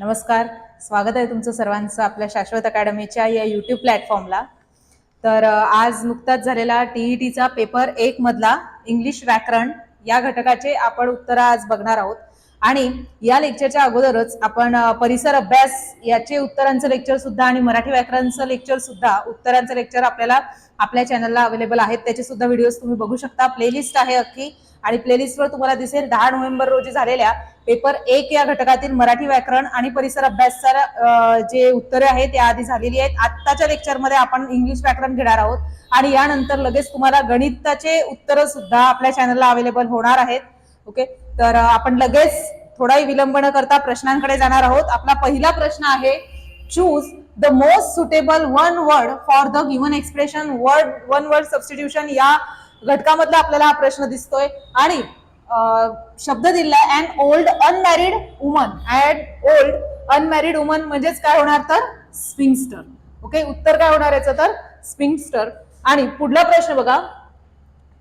नमस्कार. स्वागत आहे तुमचं सर्वांचं आपल्या शाश्वत अकॅडमीच्या या यूट्यूब प्लॅटफॉर्मला तर आज नुकताच झालेला टी ई टीचा पेपर एक मधला इंग्लिश व्याकरण या घटकाचे आपण उत्तरं आज बघणार आहोत. आणि या लेक्चरच्या अगोदरच आपण परिसर अभ्यास याचे उत्तरांचं लेक्चर सुद्धा आणि मराठी व्याकरणचं लेक्चर सुद्धा उत्तरांचं लेक्चर आपल्याला आपल्या चॅनलला अवेलेबल आहेत. त्याचे सुद्धा व्हिडिओज तुम्ही बघू शकता. प्लेलिस्ट आहे अख्खी आणि प्लेलिस्टवर तुम्हाला दिसेल दहा नोव्हेंबर रोजी झालेल्या पेपर एक या घटकातील मराठी व्याकरण आणि परिसर अभ्यासचा जे उत्तरे आहेत त्या आधी झालेली आहेत. आत्ताच्या लेक्चरमध्ये आपण इंग्लिश व्याकरण घेणार आहोत आणि यानंतर लगेच तुम्हाला गणिताचे उत्तरं सुद्धा आपल्या चॅनलला अवेलेबल होणार आहेत. ओके तर आपण लगेच थोडाही विलंब न करता प्रश्नांकडे जाणार आहोत. आपला पहिला प्रश्न आहे choose the most suitable one word for the given expression word one word substitution या घटकामधला आपल्याला हा प्रश्न दिसतोय. आणि शब्द दिलाय and old unmarried woman and old unmarried woman म्हणजेच काय होणार तर? स्विंगस्टर ओके उत्तर काय होणार याचं तर? स्पिंगस्टर आणि पुढला प्रश्न बघा.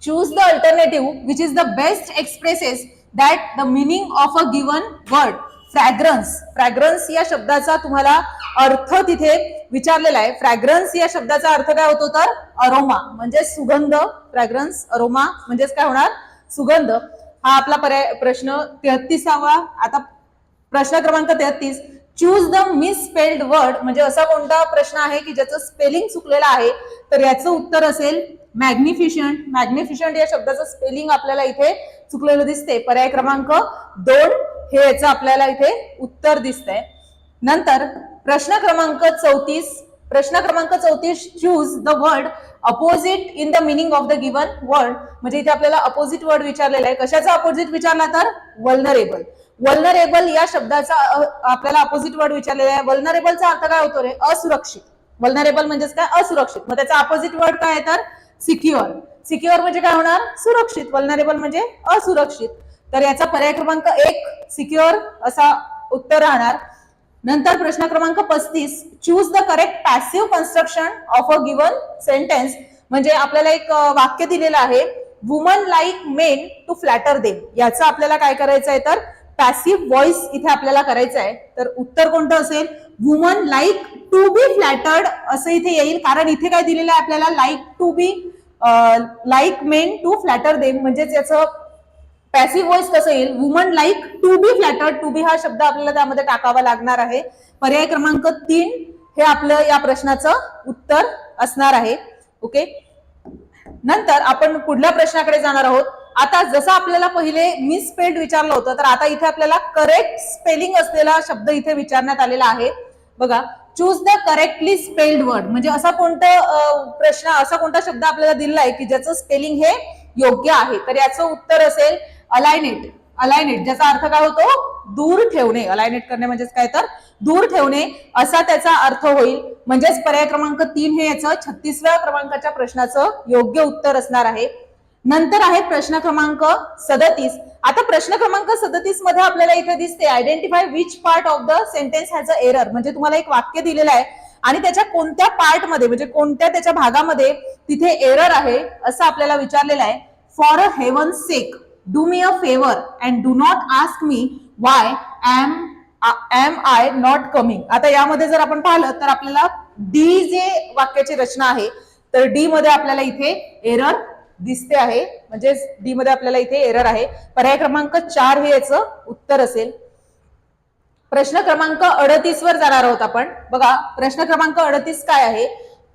Choose the alternative which is the best expresses that the meaning of a given word fragrance fragrance या शब्दाचा तुम्हाला अर्थ तिथे विचारलेला आहे. फ्रॅग्रन्स या शब्दाचा अर्थ काय होतो तर? अरोमा म्हणजे सुगंध. फ्रॅग्रन्स अरोमा म्हणजेच काय होणार? सुगंध. हा आपला पर्याय प्रश्न तेहतीसावा. आता प्रश्न क्रमांक तेहतीस. चूज द मिसस्पेल्ड वर्ड म्हणजे असा कोणता प्रश्न आहे की ज्याचं स्पेलिंग चुकलेलं आहे तर याचं उत्तर असेल मॅग्निफिशंट मॅग्निफिशंट या शब्दाचं स्पेलिंग आपल्याला इथे चुकलेलं दिसते पर्याय क्रमांक दोन हे याचं आपल्याला इथे उत्तर दिसतंय. नंतर प्रश्न क्रमांक चौतीस. प्रश्न क्रमांक चौतीस choose the word opposite in the meaning of the given word म्हणजे इथे आपल्याला अपोजिट वर्ड विचारलेला आहे. कशाचा अपोजिट विचारला तर? वल्नरेबल वल्नरेबल या शब्दाचा आपल्याला अपोजिट वर्ड विचारलेला आहे. वल्नरेबलचा अर्थ काय होतो रे? असुरक्षित. वल्नरेबल म्हणजेच काय? असुरक्षित. मग त्याचा अपोजिट वर्ड काय आहे तर? सिक्युअर सिक्युअर म्हणजे काय होणार? सुरक्षित. वल्नरेबल म्हणजे असुरक्षित. तर याचा पर्याय क्रमांक एक सिक्युअर असा उत्तर राहणार. नंतर प्रश्न क्रमांक पस्तीस choose the correct passive construction of a given sentence म्हणजे आपल्याला एक वाक्य दिलेलं आहे woman like men to flatter them याचं आपल्याला काय करायचं आहे तर? पॅसिव्ह व्हॉइस इथे आपल्याला करायचं आहे. तर उत्तर कोणतं असेल? Woman like to be flattered असं इथे येईल. कारण इथे काय दिलेलं आहे आपल्याला? Like to be like men to flatter them म्हणजेच याचं पॅसिव्ह व्हॉइस कसं येईल? Woman like to be flattered to be हा शब्द आपल्याला त्यामध्ये टाकावा लागणार आहे. पर्याय क्रमांक तीन हे आपलं या प्रश्नाचं उत्तर असणार आहे. ओके नंतर आपण पुढल्या प्रश्नाकडे जाणार आहोत. आता जसं आपल्याला पहिले मिसस्पेल्ड विचारलं होतं तर आता इथे आपल्याला करेक्ट स्पेलिंग असलेला शब्द इथे विचारण्यात आलेला आहे. बघा choose the correctly spelled word म्हणजे असा कोणता प्रश्न असा कोणता शब्द आपल्याला दिलेला आहे की ज्याचं स्पेलिंग हे योग्य आहे? तर याचं उत्तर असेल अलायनेट अलायनेट ज्याचा अर्थ काय होतो? दूर ठेवणे. अलायनेट करणे म्हणजेच काय तर? दूर ठेवणे. असा त्याचा अर्थ होईल. म्हणजेच पर्याय क्रमांक तीन हे याचं छत्तीसव्या क्रमांकाच्या प्रश्नाचं योग्य उत्तर असणार आहे. नंतर आहे प्रश्न क्रमांक सदतीस. आता प्रश्न क्रमांक सदतीसमध्ये आपल्याला इथे दिसते identify which part of the sentence has a error म्हणजे तुम्हाला एक वाक्य दिलेलं आहे आणि त्याच्या कोणत्या पार्टमध्ये म्हणजे कोणत्या त्याच्या भागामध्ये तिथे एरर आहे असं आपल्याला विचारलेलं आहे. For a heaven sake do me a favour and do not ask me why am am I not coming आता यामध्ये जर आपण पाहिलं तर आपल्याला डी जे वाक्याची रचना आहे तर डी मध्ये आपल्याला इथे एरर दिसते आहे. म्हणजेच डी मध्ये आपल्याला इथे एरर आहे. पर्याय क्रमांक चार हे याचं उत्तर असेल. प्रश्न क्रमांक अडतीस वर जाणार आहोत आपण. बघा प्रश्न क्रमांक अडतीस काय आहे?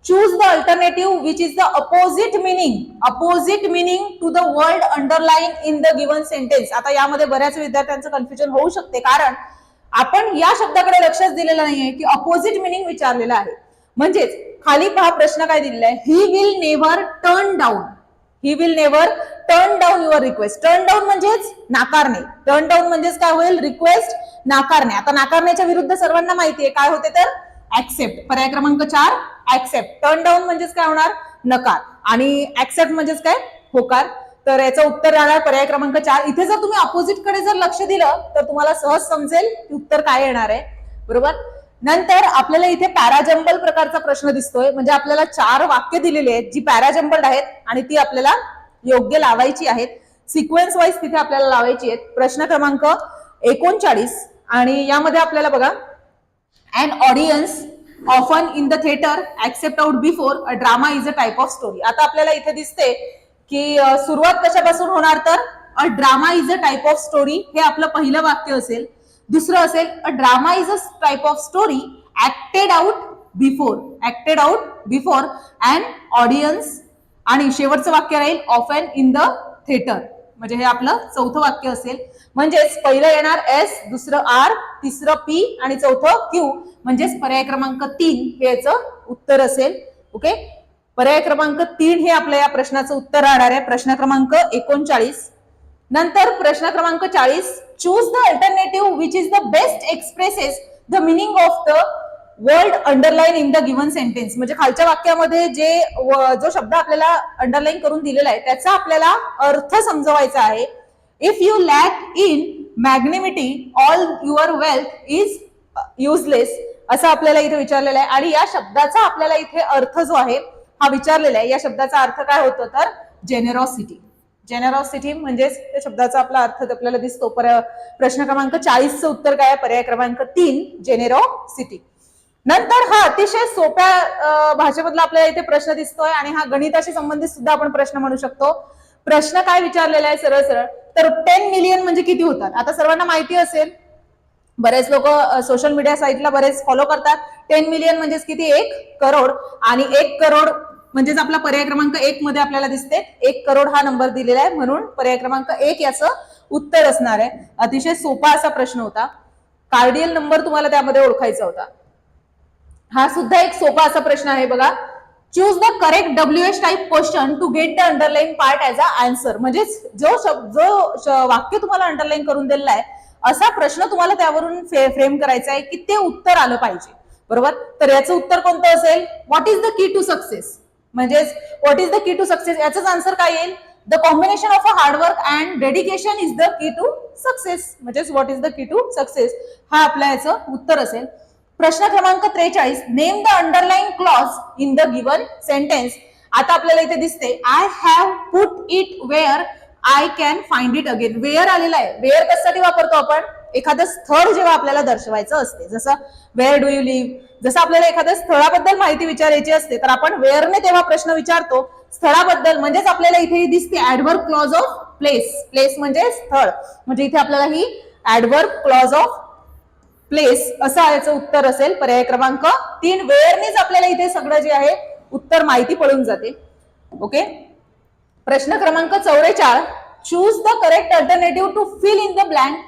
Choose the alternative which is the opposite meaning opposite meaning to the word underline in the given sentence आता यामध्ये बऱ्याच विद्यार्थ्यांचं कन्फ्युजन होऊ शकते कारण आपण या शब्दाकडे लक्षच दिलेलं नाहीये की अपोजिट मिनिंग विचारलेलं आहे. म्हणजेच खाली पहा प्रश्न काय दिलेला आहे. He will never turn down he will never turn down your request turn down म्हणजेच नाकारणे. टर्न डाऊन म्हणजेच काय होईल? रिक्वेस्ट नाकारणे. आता नाकारण्याच्या विरुद्ध सर्वांना माहिती आहे. काय होते तर? ऍक्सेप्ट पर्याय क्रमांक चार ऍक्सेप्ट टर्न डाऊन म्हणजेच काय होणार? नकार. आणि ऍक्सेप्ट म्हणजेच काय? होकार. तर याचं उत्तर राहणार पर्याय क्रमांक चार. इथे जर तुम्ही अपोजिटकडे जर लक्ष दिलं तर तुम्हाला सहज समजेल की उत्तर काय येणार आहे. बरोबर? नंतर आपल्याला इथे पॅराजंबल प्रकारचा प्रश्न दिसतोय. म्हणजे आपल्याला चार वाक्य दिलेली आहेत जी पॅराजंबल्ड आहेत आणि ती आपल्याला योग्य लावायची आहेत. सिक्वेन्स वाईज तिथे आपल्याला लावायची आहेत. प्रश्न क्रमांक एकोणचाळीस आणि यामध्ये आपल्याला बघा and audience often in the theatre accept out before a drama is a type of story आता आपल्याला इथे दिसते की सुरुवात कशापासून होणार तर a drama is a type of story हे आपलं पहिलं वाक्य असेल. दुसरं असेल a drama is a type of story acted out before acted out before and audience आणि शेवटचं वाक्य राहील of often in the theatre म्हणजे हे आपलं चौथं वाक्य असेल. म्हणजेच पहिलं येणार एस दुसरं आर तिसरं पी आणि चौथं क्यू म्हणजेच पर्याय क्रमांक तीन हे याचं उत्तर असेल. ओके पर्याय क्रमांक तीन हे आपल्या या प्रश्नाचं उत्तर राहणार आहे. प्रश्न क्रमांक एकोणचाळीस. नंतर प्रश्न क्रमांक चाळीस choose the alternative which is the best expresses the meaning of the word underline in the given sentence म्हणजे खालच्या वाक्यामध्ये जे जो शब्द आपल्याला अंडरलाईन करून दिलेला आहे त्याचा आपल्याला अर्थ समजवायचा आहे. If you lack in magnanimity all your wealth is useless असं आपल्याला इथे विचारलेलं आहे. आणि या शब्दाचा आपल्याला इथे अर्थ जो आहे हा विचारलेला आहे. या शब्दाचा अर्थ काय होतो तर? जेनेरॉसिटी जेनेरॉसिटी म्हणजेच त्या शब्दाचा आपला अर्थ आपल्याला दिसतो. पर प्रश्न क्रमांक चाळीसचं उत्तर काय पर्याय क्रमांक तीन जेनेरॉसिटी नंतर हा अतिशय सोप्या भाषेमधला आपल्याला इथे प्रश्न दिसतोय आणि हा गणिताशी संबंधित सुद्धा आपण प्रश्न म्हणू शकतो. प्रश्न काय विचारलेला आहे? सरळ सरळ. तर टेन मिलियन म्हणजे किती होतात? आता सर्वांना माहिती असेल. बरेच लोक सोशल मीडिया साईटला बरेच फॉलो करतात. टेन मिलियन म्हणजेच किती? एक करोड. आणि एक करोड म्हणजेच आपला पर्याय क्रमांक एक मध्ये आपल्याला दिसते. एक करोड हा नंबर दिलेला आहे म्हणून पर्याय क्रमांक एक याचं उत्तर असणार आहे. अतिशय सोपा असा प्रश्न होता. कार्डियल नंबर तुम्हाला त्यामध्ये ओळखायचा होता. हा सुद्धा एक सोपा असा प्रश्न आहे बघा. Choose the correct W H type question to get the underline part as a answer म्हणजेच जो शब्द जो वाक्य तुम्हाला अंडरलाईन करून दिलेला आहे असा प्रश्न तुम्हाला त्यावरून फ्रेम करायचा आहे की ते उत्तर आलं पाहिजे. बरोबर? तर याचं उत्तर कोणतं असेल? What is the key to success म्हणजेच what is the key to success याचाच आन्सर काय येईल? The combination of a hard work and dedication is the key to success म्हणजेच what is the key to success हा आपल्या याचं उत्तर असेल. प्रश्न क्रमांक त्रेचाळीस name the underline clause in the given sentence आता आपल्याला इथे दिसते I have put it where I can find it again where आलेला आहे. वेअर कशासाठी वापरतो आपण? एखादं स्थळ जेव्हा आपल्याला दर्शवायचं असते जसं वेअर डू यू लिव्ह जसं आपल्याला एखाद्या स्थळाबद्दल माहिती विचारायची असते तर आपण वेअरने तेव्हा प्रश्न विचारतो स्थळाबद्दल म्हणजेच आपल्याला इथे ही दिसते adverb clause of place place म्हणजे स्थळ. म्हणजे इथे आपल्याला ही ऍडवर्ब क्लॉज ऑफ प्लेस असं याचं उत्तर असेल पर्याय क्रमांक तीन. वेअरनेच आपल्याला इथे सगळं जे आहे उत्तर माहिती पडून जाते. ओके प्रश्न क्रमांक चौवेचाळ choose the correct alternative to fill in the blank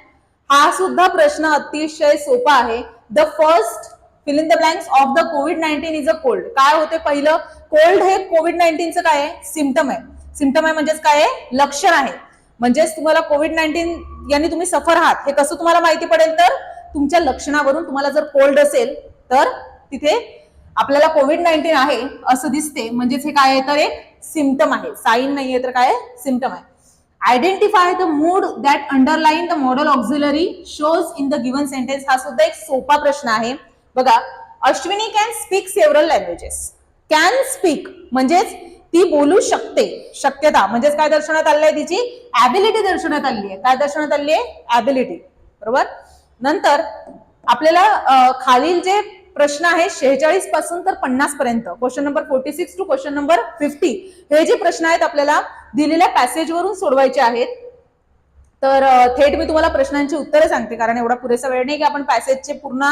हा सुद्धा प्रश्न अतिशय सोपा आहे. The first fill in the blanks of the COVID nineteen is a cold काय होते पहिलं? कोल्ड हे कोविड नाईन्टीनचं काय आहे? सिमटम आहे. सिमटम आहे म्हणजेच काय आहे? लक्षण आहे. म्हणजेच तुम्हाला कोविड नाईन्टीन यांनी तुम्ही सफर आहात. हे कसं तुम्हाला माहिती पडेल तर? तुमच्या लक्षणावरून तुम्हाला जर कोल्ड असेल तर तिथे आपल्याला कोविड नाईन्टीन आहे असं दिसते. म्हणजेच हे काय आहे तर? एक सिमटम आहे. साईन नाहीये तर काय सिमटम आहे. Identify the mood that underline the modal auxiliary shows in the given sentence हा सुद्धा एक सोपा प्रश्न आहे. बघा Ashwini can speak several languages can speak म्हणजेच ती बोलू शकते. शक्यता. म्हणजेच काय दर्शवण्यात आलंय आहे तिची? ऍबिलिटी दर्शवण्यात आली आहे. काय दर्शवण्यात आली आहे? ऍबिलिटी बरोबर? नंतर आपल्याला खालील जे प्रश्न आहे शेहेचाळीसपासून तर पन्नास पर्यंत. Question number forty six to question number fifty हे जे प्रश्न आहेत आपल्याला दिलेल्या पॅसेजवरून सोडवायचे आहेत. तर थेट मी तुम्हाला प्रश्नांची उत्तरे सांगते कारण एवढा पुरेसा वेळ नाही की आपण पॅसेजचे पूर्ण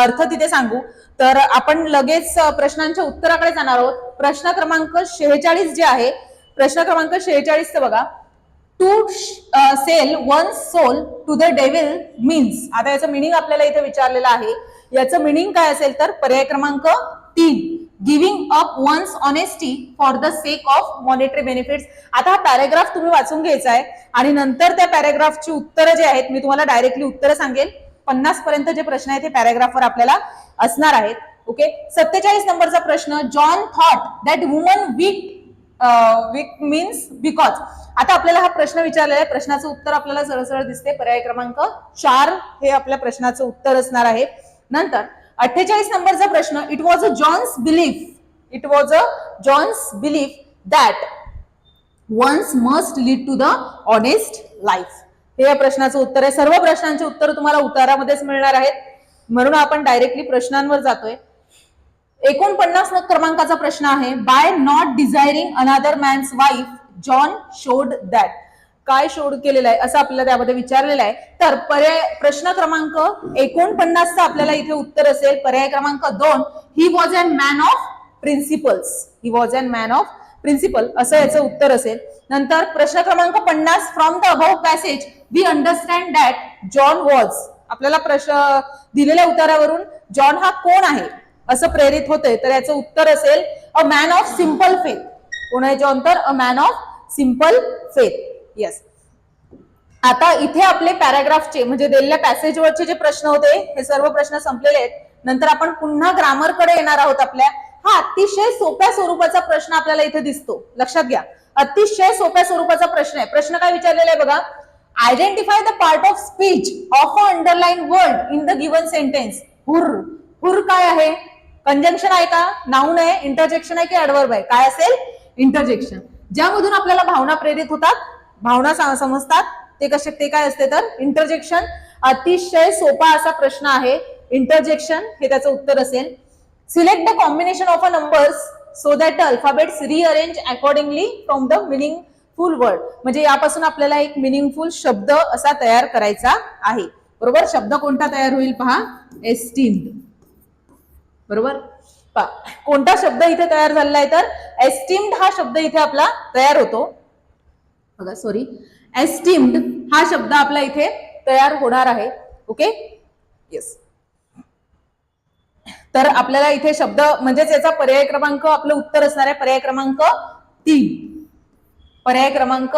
अर्थ तिथे सांगू. तर आपण लगेच प्रश्नांच्या उत्तराकडे जाणार आहोत. प्रश्न क्रमांक शेहेचाळीस जे आहे प्रश्न क्रमांक शेहेचाळीसचं बघा. To sell one soul to the devil means आता याचं मिनिंग आपल्याला इथे विचारलेलं आहे. याचं मिनिंग काय असेल तर पर्याय क्रमांक तीन. Giving up one's honesty for the sake of monetary benefits आता हा पॅरेग्राफ तुम्ही वाचून घ्यायचा आहे आणि नंतर त्या पॅरेग्राफची उत्तरं जे आहेत मी तुम्हाला डायरेक्टली उत्तरं सांगेल. पन्नास पर्यंत जे प्रश्न आहेत ते पॅरेग्राफवर आपल्याला असणार आहेत. ओके सत्तेचाळीस नंबरचा प्रश्न John thought that woman weak weak means because आता आपल्याला हा प्रश्न विचारलेला आहे. प्रश्नाचं उत्तर आपल्याला सरळ सरळ दिसते पर्याय क्रमांक चार हे आपल्या प्रश्नाचं उत्तर असणार आहे. नंतर अठ्ठेचाळीस नंबरचा प्रश्न it was a John's belief it was a John's belief that one's must lead to the honest life हे या प्रश्नाचं उत्तर आहे. सर्व प्रश्नांचे उत्तर तुम्हाला उतारामध्येच मिळणार आहेत. म्हणून आपण डायरेक्टली प्रश्नांवर जातोय. एकोणपन्नास क्रमांकाचा प्रश्न आहे. By not desiring another man's wife John showed that काय शोड केलेलं आहे असं आपल्याला त्यामध्ये विचारलेलं आहे. तर पर्याय प्रश्न क्रमांक एकोणपन्नासचं आपल्याला इथे उत्तर असेल. पर्याय क्रमांक दोन he was an man of principles he was an man of principle असं याचं उत्तर असेल. नंतर प्रश्न क्रमांक पन्नास from the above passage we understand that John was आपल्याला प्रश्न दिलेल्या उत्तरावरून जॉन हा कोण आहे? असं प्रेरित होतंय. तर याचं उत्तर असेल a man of simple faith कोण आहे जॉन तर a man of simple faith yes आता इथे आपले पॅराग्राफचे म्हणजे दिलेल्या पॅसेजवरचे जे प्रश्न होते हे सर्व प्रश्न संपलेले आहेत. नंतर आपण पुन्हा ग्रामरकडे येणार आहोत आपल्या. हा अतिशय सोप्या स्वरूपाचा प्रश्न आपल्याला इथे दिसतो. लक्षात घ्या. अतिशय सोप्या स्वरूपाचा प्रश्न आहे. प्रश्न काय विचारलेला आहे बघा. Identify the part of speech of a underline word in the given sentence her. Her काय आहे? कंजंक्शन आहे का? नाऊन आहे. इंटरजेक्शन आहे की अडवर्ब आहे? काय असेल? इंटरजेक्शन ज्यामधून आपल्याला भावना प्रेरित होतात भावना समजतात. ते कसे ते काय असते तर इंटरजेक्शन अतिशय सोपा असा प्रश्न आहे. इंटरजेक्शन हे त्याचं उत्तर असेल. Select the combination of a numbers so that alphabets rearrange accordingly from the meaningful word म्हणजे यापासून आपल्याला एक मिनिंगफुल शब्द असा तयार करायचा आहे. बरोबर? शब्द कोणता तयार होईल पहा? एस्टीम्ड बरोबर? पहा, कोणता शब्द इथे तयार झालेला आहे तर एस्टीम्ड हा शब्द इथे आपला तयार होतो. बघा सॉरी एस्टिम्ड हा शब्द आपला इथे तयार होणार आहे. ओके येस तर आपल्याला इथे शब्द म्हणजेच याचा पर्याय क्रमांक आपलं उत्तर असणार आहे पर्याय क्रमांक तीन. पर्याय क्रमांक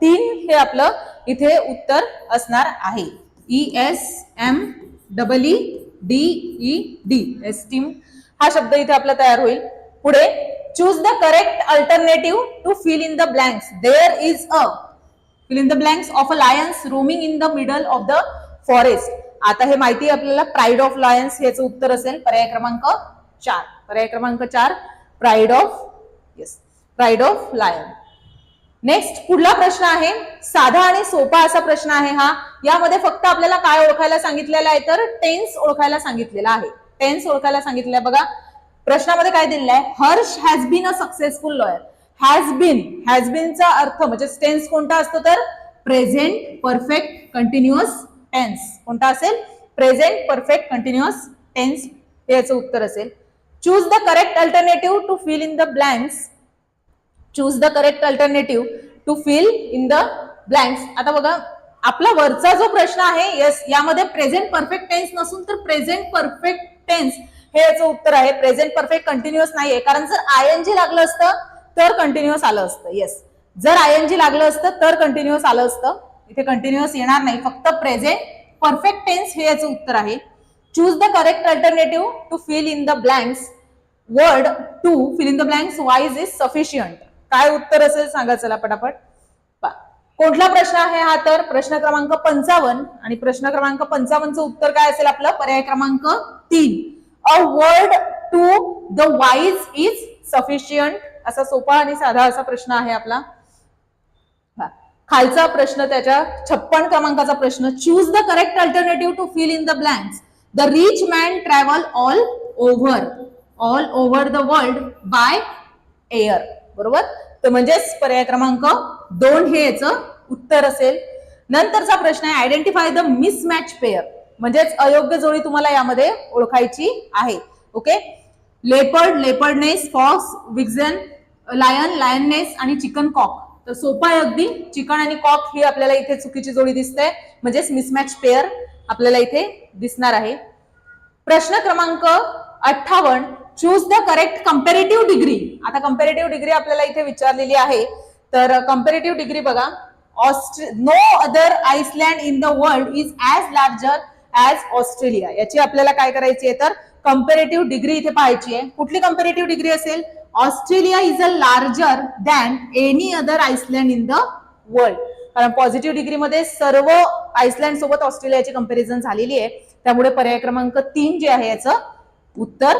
तीन हे आपलं इथे उत्तर असणार आहे. E S M double E D E D esteem हा शब्द इथे आपला तयार होईल. पुढे choose the correct alternative to fill in the blanks there is a fill in the blanks of a lions roaming in the middle of the forest आता हे माहिती आहे आपल्याला प्राईड ऑफ लायन्स याचं उत्तर असेल. पर्याय क्रमांक चार. पर्याय क्रमांक चार pride of yes pride of lion next पुढला प्रश्न आहे. साधा आणि सोपा असा प्रश्न आहे हा. यामध्ये फक्त आपल्याला काय ओळखायला सांगितलेलं आहे तर टेन्स ओळखायला सांगितलेला आहे. टेन्स ओळखायला सांगितलं बघा. प्रश्नामध्ये काय दिलेलं आहे? Harsh has been a successful lawyer has been has बीनचा अर्थ म्हणजे टेन्स कोणता असतो तर? प्रेझेंट परफेक्ट कंटिन्युअस टेन्स कोणता असेल? प्रेझेंट परफेक्ट कंटिन्युअस टेन्स याचं उत्तर असेल. Choose the correct alternative to fill in the blanks choose the correct alternative to fill in the blanks आता बघा आपला वरचा जो प्रश्न आहे यस यामध्ये प्रेझेंट परफेक्ट टेन्स नसून तर प्रेझेंट परफेक्ट टेन्स हे याचं उत्तर आहे. प्रेझेंट परफेक्ट कंटिन्युअस नाहीये. कारण जर आय एन जी लागलं असतं तर कंटिन्युअस आलं असतं. येस जर आय एन जी लागलं असतं तर कंटिन्युअस आलं असतं. इथे कंटिन्युअस येणार नाही. फक्त प्रेझेंट परफेक्ट टेन्स हे याचं उत्तर आहे. Choose the correct alternative to fill in the blanks word to fill in the blanks wise is sufficient काय उत्तर असेल सांगा चला पटापट. कोणता प्रश्न आहे हा तर? प्रश्न क्रमांक पंचावन्न. आणि प्रश्न क्रमांक पंचावन्नचं उत्तर काय असेल आपलं? पर्याय क्रमांक तीन. A word to the wise is sufficient असा सोपा आणि साधा असा प्रश्न आहे आपला. खालचा प्रश्न त्याच्या छप्पन क्रमांकाचा प्रश्न. Choose the correct alternative to fill in the blanks the rich man travel all over all over the world by air बरोबर? तर म्हणजेच पर्याय क्रमांक दोन हे याचं उत्तर असेल. नंतरचा प्रश्न आहे आयडेंटिफाय द मिसमॅच पेअर म्हणजेच अयोग्य जोडी तुम्हाला यामध्ये ओळखायची आहे. Okay leopard leopardess fox vixen lion lioness आणि चिकन कॉक तर सोपं आहे अगदी. चिकन आणि कॉक ही आपल्याला इथे चुकीची जोडी दिसते. म्हणजेच मिसमॅच पेअर आपल्याला इथे दिसणार आहे. प्रश्न क्रमांक अठ्ठावन्न. Choose the correct comparative degree आता कम्पेरेटिव्ह डिग्री आपल्याला इथे विचारलेली आहे. तर कम्पेरेटिव्ह डिग्री बघा. ऑस्ट्रे no other island in the world is as larger as Australia याची आपल्याला काय करायची आहे तर कम्पेरेटिव्ह डिग्री इथे पाहायची आहे. कुठली कम्पेरेटिव्ह डिग्री असेल? Australia is a larger than any other island in the world कारण पॉझिटिव्ह डिग्रीमध्ये सर्व आइसलँड सोबत ऑस्ट्रेलियाची कंपॅरिझन झालेली आहे. त्यामुळे पर्याय क्रमांक तीन जे आहे याचं उत्तर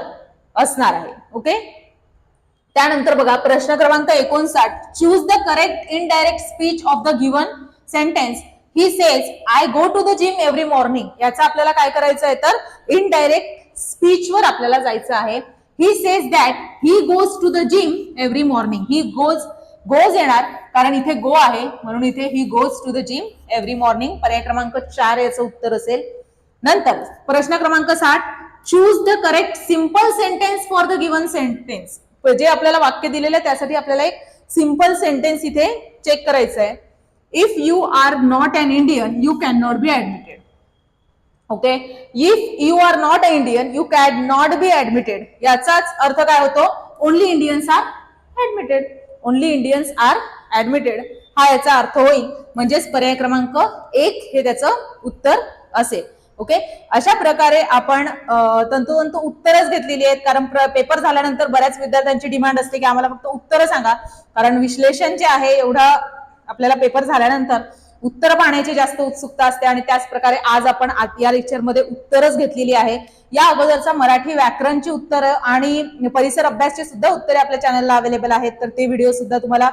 असणार आहे. ओके त्यानंतर बघा प्रश्न क्रमांक एकोणसाठ. Choose the correct indirect speech of the given sentence he says I go to the gym every morning याचा आपल्याला काय करायचं आहे तर इनडायरेक्ट स्पीचवर आपल्याला जायचं आहे. He says that he goes to the gym every morning he goes goes येणार कारण इथे गो आहे. म्हणून इथे he goes to the gym every morning पर्याय क्रमांक चार याचं उत्तर असेल. नंतर प्रश्न क्रमांक साठ choose the correct simple sentence for the given sentence जे आपल्याला वाक्य दिलेलं आहे त्यासाठी आपल्याला एक सिंपल सेंटेन्स इथे चेक करायचं आहे. If you are not an Indian you can not be admitted okay if you are not a Indian you be not be admitted याचाच अर्थ काय होतो? Only Indians are admitted only Indians are admitted हा याचा अर्थ होईल. म्हणजेच पर्याय क्रमांक एक हे त्याचं उत्तर असेल. ओके अशा प्रकारे आपण तंतोतंत उत्तरच घेतलेली आहेत. कारण पेपर झाल्यानंतर बऱ्याच विद्यार्थ्यांची डिमांड असते की आम्हाला फक्त उत्तर सांगा. कारण विश्लेषण जे आहे एवढा आपल्याला पेपर झाल्यानंतर उत्तर पाहण्याची जास्त उत्सुकता असते आणि त्याच प्रकारे आज आपण या लेक्चरमध्ये उत्तरच घेतलेली आहे. या अगोदरचा मराठी व्याकरणची उत्तरं आणि परिसर अभ्यासची सुद्धा उत्तरे आपल्या चॅनलला अवेलेबल आहेत. तर ते व्हिडिओ सुद्धा तुम्हाला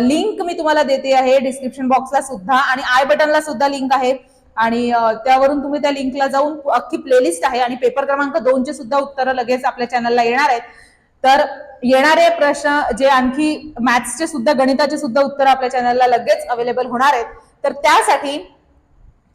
लिंक मी तुम्हाला देते आहे. डिस्क्रिप्शन बॉक्सला सुद्धा आणि आय बटनला सुद्धा लिंक आहे. आणि त्यावरून तुम्ही त्या लिंकला जाऊन अख्खी प्लेलिस्ट आहे आणि पेपर क्रमांक दोनचे सुद्धा उत्तरं लगेच आपल्या चॅनलला येणार आहेत. तर येणारे प्रश्न जे आणखी मॅथ्सचे सुद्धा गणिताचे सुद्धा उत्तर आपल्या चॅनलला लगेच अवेलेबल होणार आहेत. तर त्यासाठी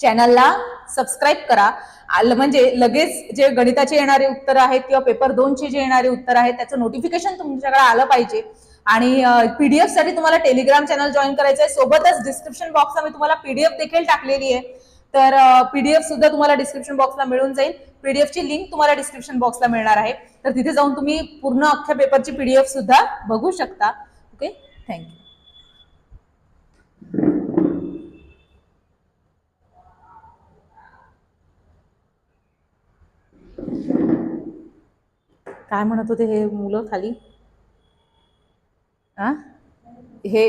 चॅनलला सबस्क्राईब करा. आल- म्हणजे लगेच जे गणिताचे येणारे उत्तर आहेत किंवा पेपर दोनचे जे येणारे उत्तर आहेत त्याचं नोटिफिकेशन तुमच्याकडे आलं पाहिजे. आणि पीडीएफसाठी तुम्हाला टेलिग्राम चॅनल जॉईन करायचं आहे सोबतच डिस्क्रिप्शन बॉक्सला मी तुम्हाला पीडीएफ देखील टाकलेली आहे. तर पीडीएफ सुद्धा तुम्हाला डिस्क्रिप्शन बॉक्सला मिळून जाईल. पीडीएफ ची लिंक तुम्हाला डिस्क्रिप्शन बॉक्सला मिळणार आहे. तर तिथे जाऊन तुम्ही पूर्ण अख्ख्या पेपरची पीडीएफ सुद्धा बघू शकता. ओके थँक्यू काय म्हणत होते हे मुलं खाली? आ? हे